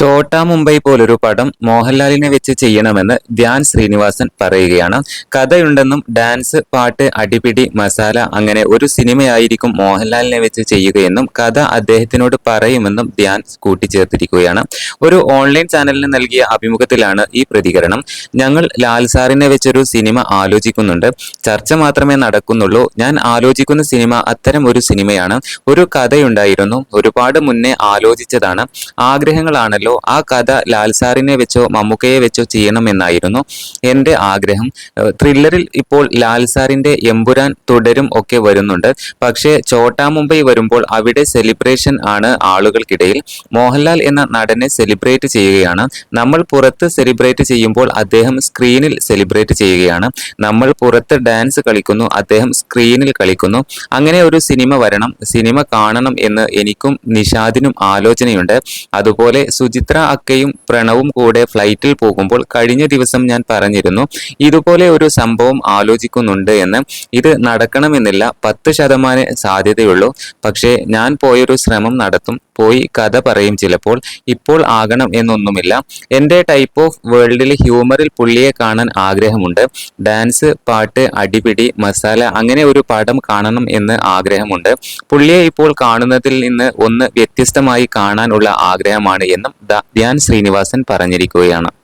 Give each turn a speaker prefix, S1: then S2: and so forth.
S1: ചോട്ടാ മുംബൈ പോലൊരു പടം മോഹൻലാലിനെ വെച്ച് ചെയ്യണമെന്ന് ധ്യാൻ ശ്രീനിവാസൻ പറയുകയാണ്. കഥയുണ്ടെന്നും ഡാൻസ് പാട്ട് അടിപിടി മസാല അങ്ങനെ ഒരു സിനിമയായിരിക്കും മോഹൻലാലിനെ വെച്ച് ചെയ്യുകയെന്നും കഥ അദ്ദേഹത്തിനോട് പറയുമെന്നും ധ്യാൻ കൂട്ടിച്ചേർത്തിരിക്കുകയാണ്. ഒരു ഓൺലൈൻ ചാനലിന് നൽകിയ അഭിമുഖത്തിലാണ് ഈ പ്രതികരണം. ഞങ്ങൾ ലാൽ സാറിനെ വെച്ചൊരു സിനിമ ആലോചിക്കുന്നുണ്ട്. ചർച്ച മാത്രമേ നടക്കുന്നുള്ളൂ. ഞാൻ ആലോചിക്കുന്ന സിനിമ അത്തരം ഒരു സിനിമയാണ്. ഒരു കഥയുണ്ടായിരുന്നു. ഒരുപാട് മുന്നേ ആലോചിച്ചതാണ്. ആഗ്രഹങ്ങളാണല്ലോ ആ കഥ ലാൽ സാറിനെ വെച്ചോ മമ്മൂക്കയെ വെച്ചോ ചെയ്യണമെന്നായിരുന്നു എന്റെ ആഗ്രഹം. ത്രില്ലറിൽ ഇപ്പോൾ ലാൽ സാറിന്റെ എമ്പുരാൻ തുടരും ഒക്കെ വരുന്നുണ്ട്. പക്ഷേ ചോട്ടാ മുംബൈ വരുമ്പോൾ അവിടെ സെലിബ്രേഷൻ ആണ് ആളുകൾക്കിടയിൽ. മോഹൻലാൽ എന്ന നടനെ സെലിബ്രേറ്റ് ചെയ്യുകയാണ്. നമ്മൾ പുറത്ത് സെലിബ്രേറ്റ് ചെയ്യുമ്പോൾ അദ്ദേഹം സ്ക്രീനിൽ സെലിബ്രേറ്റ് ചെയ്യുകയാണ്. നമ്മൾ പുറത്ത് ഡാൻസ് കളിക്കുന്നു അദ്ദേഹം സ്ക്രീനിൽ കളിക്കുന്നു. അങ്ങനെ ഒരു സിനിമ വരണം സിനിമ കാണണം എന്ന് എനിക്കും നിഷാദിനും ആലോചനയുണ്ട്. അതുപോലെ സുചിത്ര അക്കയും പ്രണവും കൂടെ ഫ്ലൈറ്റിൽ പോകുമ്പോൾ കഴിഞ്ഞ ദിവസം ഞാൻ പറഞ്ഞിരുന്നു ഇതുപോലെ ഒരു സംഭവം ആലോചിക്കുന്നുണ്ട് എന്ന്. ഇത് നടക്കണമെന്നില്ല പത്ത് ശതമാനം സാധ്യതയുള്ളൂ. പക്ഷേ ഞാൻ പോയൊരു ശ്രമം നടത്തും. പോയി കഥ പറയും ചിലപ്പോൾ. ഇപ്പോൾ ആകണം എന്നൊന്നുമില്ല. എന്റെ ടൈപ്പ് ഓഫ് വേൾഡിൽ ഹ്യൂമറിൽ പുള്ളിയെ കാണാൻ ആഗ്രഹമുണ്ട്. ഡാൻസ് പാട്ട് അടിപിടി മസാല അങ്ങനെ ഒരു പടം കാണണം എന്ന് ആഗ്രഹമുണ്ട്. പുള്ളിയെ ഇപ്പോൾ കാണുന്നതിൽ നിന്ന് ഒന്ന് വ്യത്യസ്തമായി കാണാനുള്ള ആഗ്രഹമാണ് എന്നും ധ്യാൻ ശ്രീനിവാസൻ പറഞ്ഞിരിക്കുകയാണ്.